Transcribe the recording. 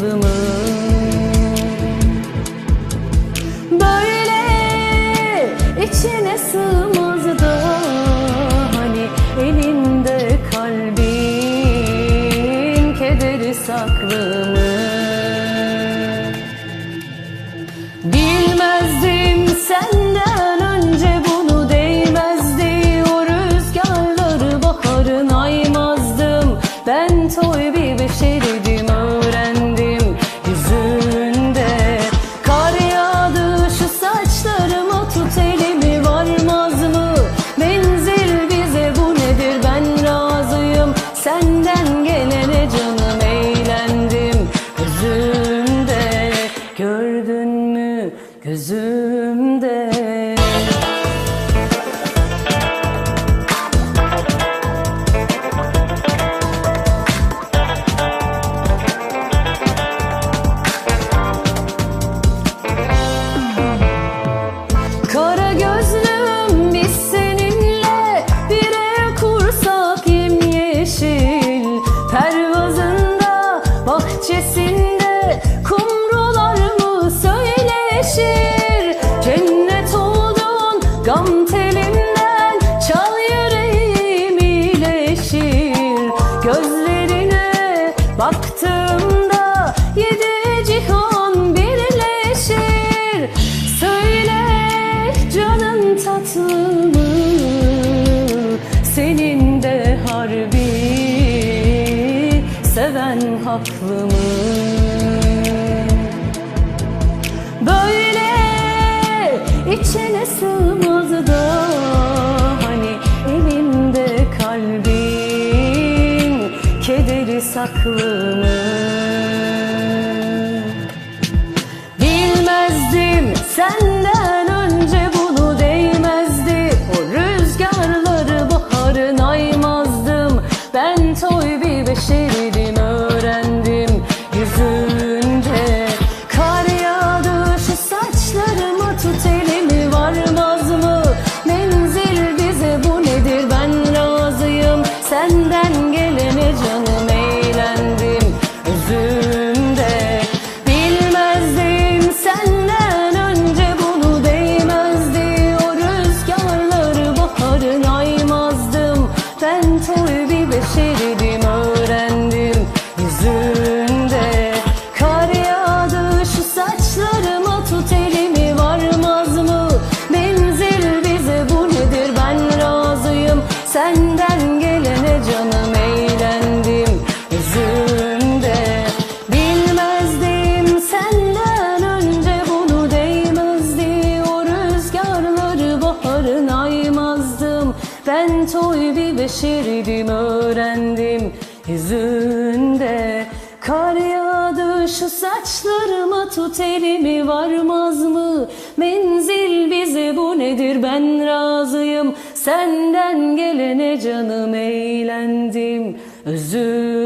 seven haklı mı? Böyle içine sığmaz da hani elinde kalbin kederi saklı mı? Mü gam telinden çal yüreğim iyileşir Gözlerine baktığımda yedi cihan birleşir Söyle canın tatlı? Senin de harbi seven haklı mı? Kederi saklı mı? Bilmezdim senden önce bunu değmezdi O rüzgarları baharın aymazdım Ben toy bir beşeriydim Toy bir beşeriydim öğrendim Yüzünde. Kar yağdı şu saçlarıma tut elimi varmaz mı? Menzil bize bu nedir ben razıyım. Senden gelene canım eğlendim Özümde